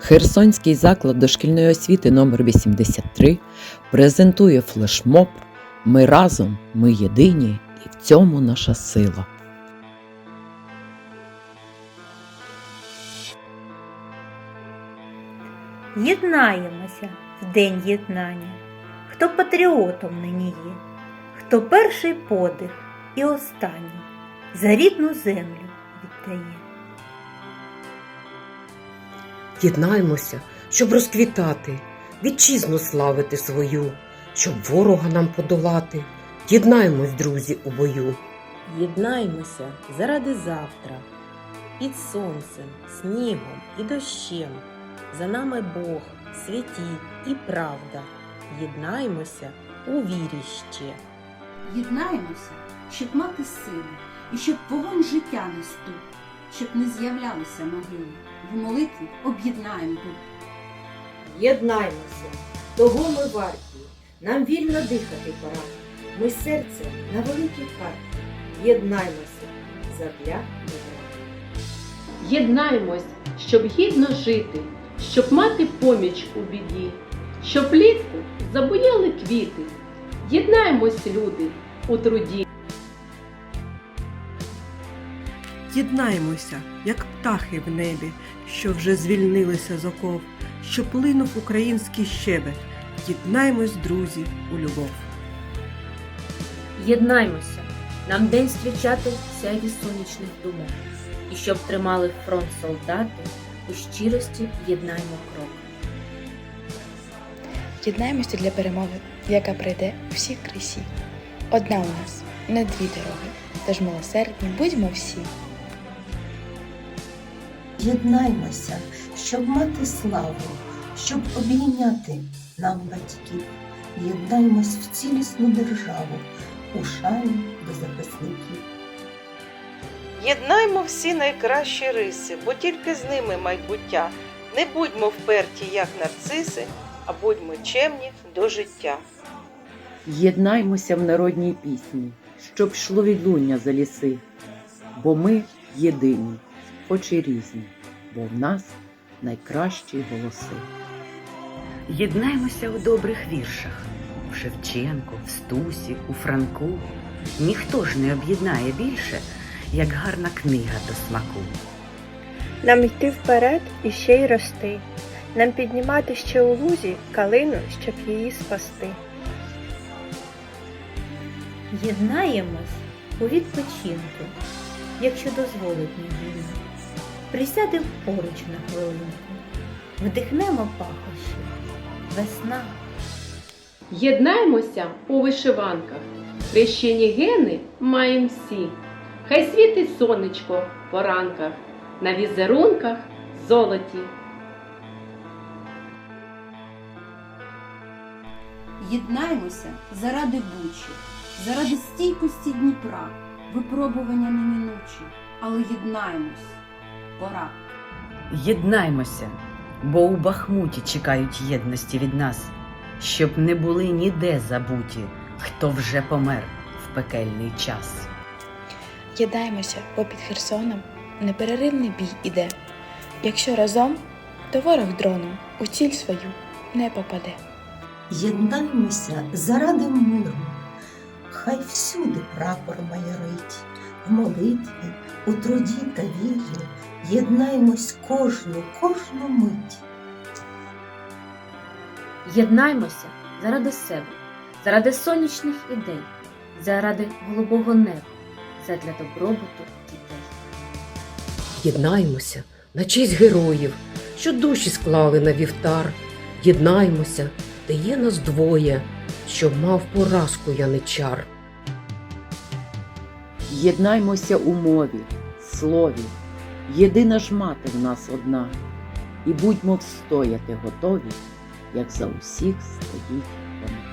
Херсонський заклад дошкільної освіти номер 83 презентує флешмоб Ми разом, ми єдині, і в цьому наша сила. Єднаємося в День єднання, хто патріотом нині є, хто перший подих і останній за рідну землю віддає. Єднаймося, щоб розквітати, вітчизну славити свою, щоб ворога нам подолати. Єднаймось, друзі, у бою. Єднаймося заради завтра, під сонцем, снігом і дощем. За нами Бог, святі і правда. Єднаймося у вірі ще. Єднаємося, щоб мати силу, і щоб вогонь життя несту, щоб не з'являлися могили. В молитві об'єднаємо дух. Єднаймося, того ми варті, нам вільно дихати пора. Ми серце на великій карті. Єднаймося задля мира. Єднаймось, щоб гідно жити, щоб мати поміч у біді, щоб влітку забуяли квіти. Єднаймось, люди, у труді. Єднаймося, як птахи в небі, що вже звільнилися з оков, що плинув український щебет. Єднаймось, друзі, у любов. Єднаймося, нам день зустрічати сяйві сонячних думок. І щоб тримали фронт солдати, у щирості єднаймо крок. Єднаємося для перемоги, яка прийде у всіх красі. Одна у нас, не дві дороги, тож милосердні будьмо всі. Єднаймося, щоб мати славу, щоб обійняти нам батьків. Єднаймось в цілісну державу, у шані до захисників. Єднаймо всі найкращі риси, бо тільки з ними майбуття. Не будьмо вперті, як нарциси, а будьмо чемні до життя. Єднаймося в народній пісні, щоб йшло відлуння за ліси, бо ми єдині, хоч і різні, бо в нас найкращі голоси. Єднаймося у добрих віршах у Шевченку, в Стусі, у Франку. Ніхто ж не об'єднає більше, як гарна книга до смаку. Нам йти вперед і ще й рости. Нам піднімати ще у лузі калину, щоб її спасти. Єднаємось у відпочинку, якщо дозволить неділя. Присядемо поруч на хвилинку, вдихнемо пахощі, весна. Єднаймося у вишиванках. Хрещені гени маємо всі. Хай світить сонечко по ранках, на візерунках золоті. Єднаємося заради Бучі, заради стійкості Дніпра, випробування неминучі, але єднаємось. Пора. Єднаймося, бо у Бахмуті чекають єдності від нас, щоб не були ніде забуті, хто вже помер в пекельний час. Єднаємося, бо під Херсоном непереривний бій іде. Якщо разом, то ворог дроном у ціль свою не попаде. Єднаймося заради миру, хай всюди прапор майорить, в молитві, у труді та вірі, єднаймось кожну, кожну мить. Єднаймося заради себе, заради сонячних ідей, заради голубого неба, задля добробуту дітей. Єднаймося на честь героїв, що душі склали на вівтар. Єднаймося, де є нас двоє, щоб мав поразку яничар. Єднаймося у мові, слові, єдина ж мати в нас одна, і будьмо встояти готові, як за усіх стоїть вона.